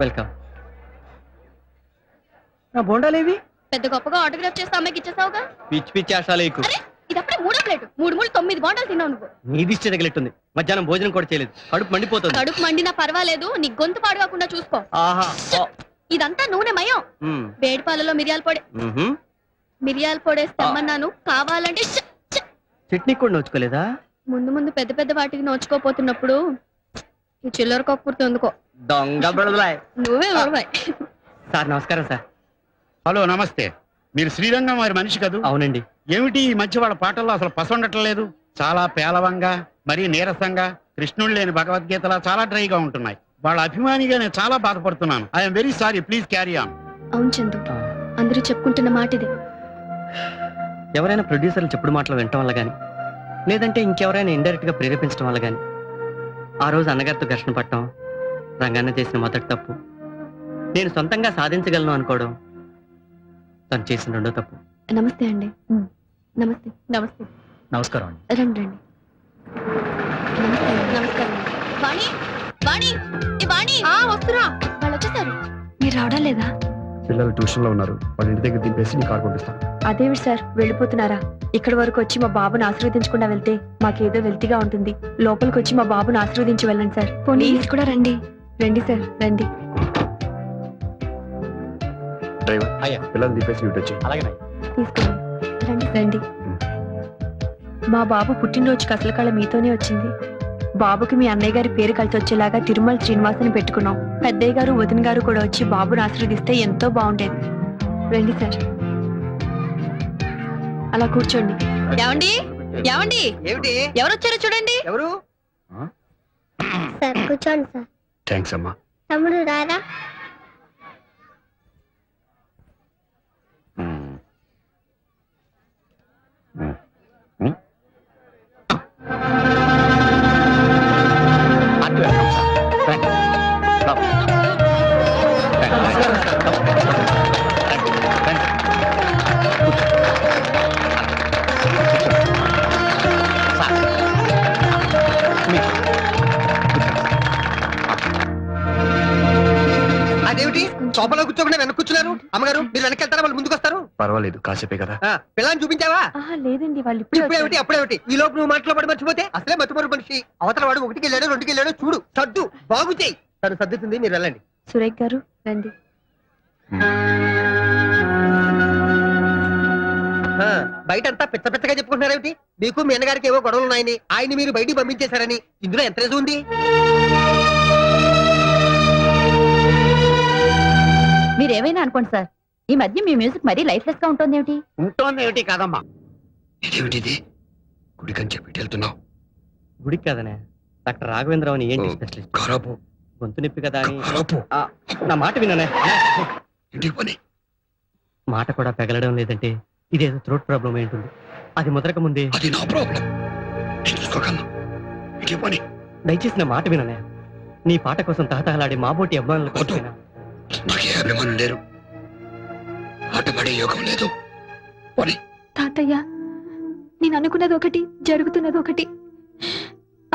Welcome నా బోండాలేవి పెద్ద గొప్పగా ఆటోగ్రాఫ్ చేస్తే అమ్మాయికి ఇచ్చేసావుగా? పిచ్చి పిచ్చి ఆశాలేకు అరే ఇది అప్పుడే మూడో ప్లేట్. మూడు మూడు తొమ్మిది బాండాలు తిన్నావు నువ్వు. నీ దిష్టి తగిలిట్టుంది. మధ్యాహ్నం భోజనం కూడా చేయలేదు. కడుపు మండిపోతుంది. కడుపు మండినా పర్వాలేదు నీ గొంతు పాడుకోకుండా చూసుకో. ఆహా. ఇదంతా నూనె మయం. మ్మ్. వేడి పాలలో మిరియాల పొడి. మిరియాల పొడేసి తెమ్మన్నాను కావాలంటే. చట్నీ కూడా నోచుకోలేదా? ముందు ముందు పెద్ద పెద్ద వాటికి నోచుకోపోతున్నప్పుడు ఈ చిల్లర కక్కుర్తి ఎందుకో. దొంగ బుడదలాయ్ నువ్వే ఉడవాయి సార్ నమస్కారం సార్. హలో నమస్తే. మీరు శ్రీరంగం వారి మనిషి కదూ? అవునండి. ఏమిటి ఈ మధ్య వాళ్ళ పాటల్లో అసలు పసండటం లేదు చాలా పేలవంగా మరీ నీరసంగా కృష్ణుడు లేని భగవద్గీతలా చాలా డ్రైగా ఉంటున్నాయి. వాళ్ళ అభిమానిగా నేను చాలా బాధపడుతున్నాను. I'm very sorry please carry on అవును చందు. అందరూ చెప్పుకుంటున్న మాట ఇదే ఎవరైనా ప్రొడ్యూసర్లు చెప్పుడు మాటలు వినటం వల్ల కానీ లేదంటే ఇంకెవరైనా ఇండైరెక్ట్గా ప్రేరేపించడం వల్ల కానీ ఆ రోజు అన్నగారితో ఘర్షణ పట్టడం రంగన్న చేసిన మొదటి తప్పు. నేను సొంతంగా సాధించగలను అనుకోవడం తను చేసిన రెండో తప్పు. నమస్తే అండి. నమస్తే. నమస్తే. నమస్కారం అండి. రండి రండి. నమస్తే. నమస్కారం వాణి వాణి ఏ వాణి. ఆ వస్తురా వాళ్ళు వచ్చేసారు మీరు రావడం లేదా? పిల్లలు ట్యూషన్లో ఉన్నారు. వాళ్ళ ఇంటి దగ్గర దింపేసి నీ కార్ పంపిస్తాను అదేమిటి సార్ వెళ్ళిపోతున్నారా? ఇక్కడి వరకు వచ్చి మా బాబుని ఆశీర్వదించకుండా వెళ్తే మాకేదో వెల్తిగా ఉంటుంది. లోపలికి వచ్చి మా బాబుని ఆశీర్వదించి వెళ్ళండి సార్. పోనీ. కూడా రండి. రండి సార్ రండి. డ్రైవర్ అయ్యా. పిల్లలు దింపేసి ఇటు వచ్చి అలాగే తీసుకోండి. రండి రండి. మా బాబు పుట్టినరోజుకి అసలు కళ మీతోనే వచ్చింది. బాబుకి మీ అన్నయ్య గారి పేరు కలిసి వచ్చేలాగా తిరుమల శ్రీనివాసుని పెట్టుకున్నాం. పెద్దయ్య గారు వదిన గారు కూడా వచ్చి బాబుని ఆశీర్వదిస్తే ఎంతో బాగుండేది. రండి సార్. అలా కూర్చోండి. ఏమండి? ఏమండి? ఎవరు వచ్చారో చూడండి. ఎవరు? సార్ కూర్చోండి సార్. థ్యాంక్స్ అమ్మా. తమ్ముడు రారా? అదేమిటి? సోఫాలో కూర్చోకుండా వెనక కూర్చున్నారు? అమ్మగారు మీరు వెనక్కి వెళ్తారా? వాళ్ళు ముందుకు వస్తారు? పర్వాలేదు కాసేపే కదా. ఆ, పిల్లని చూపించావా? ఆహా లేదండి వాళ్ళు ఇప్పుడే ఇప్పుడేమిటి. అప్పుడేమిటి ఈ లోపు నువ్వు మాటలో పడి మర్చిపోతే అసలే మర్చిపోరు మనిషి. అవతల వాడు ఒకటికి వెళ్ళాడు రెండుకి వెళ్ళాడు చూడు. సర్దు బాగు చేయి. తను సర్దుతుంది మీరు వెళ్ళండి. సురేఖ్ గారు రండి. ఆ, బయట అంతా పిచ్చ పిచ్చగా చెప్పుకుంటున్నారేమిటి మీకు మీ అన్నగారికి ఏవో గొడవలు ఉన్నాయని ఆయన్ని మీరు బయటికి పంపించేశారని. ఇందులో ఎంత రేసు ఉంది? మీరేమైనా అనుకోండి సార్. ఈ మధ్య మీ మ్యూజిక్ మరీ లైఫ్లెస్గా ఉంటుంది ఏమిటి ఉంటోంది ఏమిటి కాదమ్మా. ఇదేమిటిది? గుడికని చెప్పి వెళ్తున్నావు గుడికి కదనే. డాక్టర్ రాఘవేంద్రరావు అని ఏంటి. స్పెషలిస్ట్? ఖరాబు గొంతు నొప్పి కదా అని. నా మాట విననే. మాట కూడా పెగలడం లేదంటే ఇదేదో థ్రోట్ ప్రాబ్లం అయి ఉంటుంది. అది ముదరక ముందే. అది నా ప్రాబ్లం. దయచేసి నా మాట విననే. నీ పాట కోసం తహతహలాడే మాబోటి అభిమానుల. కోసమైనా నాకే అభిమానులు లేరు. ఆటపడే యోగం లేదు. పని. తాతయ్య నేను అనుకున్నది ఒకటి జరుగుతున్నది ఒకటి.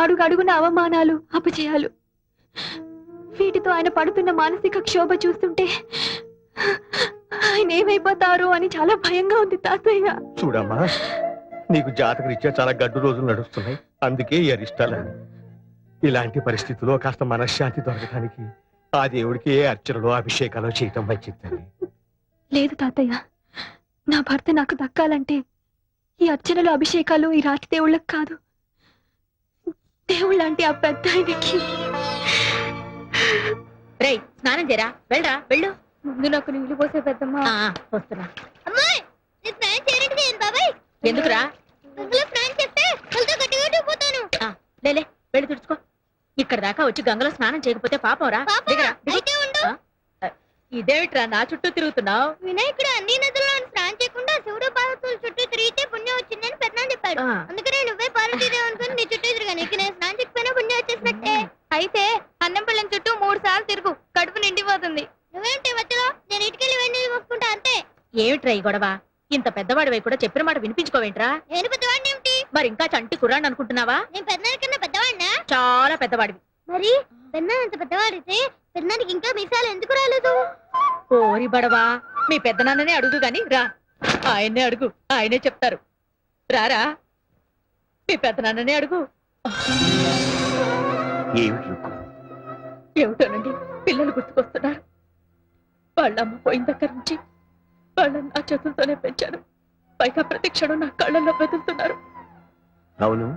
అడుగు అడుగున అవమానాలు అపజయాలు. వీటితో ఆయన పడుతున్న మానసిక క్షోభ చూస్తుంటే ఆయన ఏమైపోతారో అని చాలా భయంగా ఉంది తాతయ్య. చూడమ్మా నీకు జాతక రీత్యా చాలా గడ్డు రోజులు నడుస్తున్నాయి. అందుకే ఈ అరిష్టాలని ఇలాంటి పరిస్థితుల్లో కాస్త మనశ్శాంతి దొరకడానికి ఆ దేవుడికి ఏ అర్చనలో అభిషేకాలు చేయటం మంచిది లేదు తాతయ్య. నా భర్త నాకు దక్కాలంటే ఈ అర్చనలు అభిషేకాలు ఈ రాతి దేవుళ్ళకి కాదు. దేవుళ్ళంటే ఆ పెద్ద ఆయనకి. రేయ్ స్నానం చేయరా? వెళ్ళరా? వెళ్ళు. ముందు నాకు నీళ్ళు పోసే పెద్దమ్మ. ఆ, వస్తున్నా అమ్మాయి స్నానం చేయడానికి చేయను బాబాయ్. ఎందుకురా? గంగలో స్నానం చేస్తే వాళ్ళతో గట్టిగా పోతాను లేలే వెళ్ళి తుడుచుకో. ఇక్కడ దాకా వచ్చి గంగలో స్నానం చేయకపోతే పాపం రా. పాపమా? దిగరా, దిగు. అయితే ఉండు. ఆ, ఇదేమిట్రా నా చుట్టూ తిరుగుతున్నావు? వినాయకుడు అన్ని నదుల్లో స్నానం చేయకుండా శివుడు పార్వతుల చుట్టూ తిరిగితే పుణ్యం వచ్చిందని పెద్దనాన్న చెప్పాడు అందుకనే నువ్వే పార్వతీదేవి అనుకుని నీ చుట్టూ తిరిగాను ఇక నేను స్నానం చేయకపోయినా పుణ్యం వచ్చేసినట్టే. అయితే అన్నం పిల్లని చుట్టూ మూడు సార్లు తిరుగు. కడుపు నిండిపోతుంది. నువ్వేంటి మధ్యలో? నేను ఇటుకెళ్ళి వెండి మొక్కుంటా అంతే. ఏమిట్రా ఈ గొడవ? ఇంత పెద్దవాడివై కూడా చెప్పిన మాట వినిపించుకోవేంట్రా? నేను పెద్దవాడిని ఏమిటి? మరి ఇంకా చంటి కుర్రాన్ని అనుకుంటున్నావా? నేను పెద్దనాన్న కన్నా పెద్దవాడినా? చాలా పెద్దవాడివి. మరి అంత పెద్దవాడితే పెద్దనానికి ఇంకా మీసాలు ఎందుకు రాలేదు? ఓరి బడవా మీ పెద్దనాన్ననే అడుగు గాని రా. ఆయన్నే అడుగు ఆయనే చెప్తారు. రారా మీ పెద్దనాన్ననే అడుగు. ఏమిటి? ఏమిటోనండి పిల్లలు గుర్తుకొస్తున్నారు. వాళ్ళ అమ్మ పోయిన దగ్గర నుంచి వాళ్ళని నా చేతులతోనే పెంచాను పైగా ప్రతి క్షణం నా కళ్ళల్లో బెదులుతున్నారు అవును.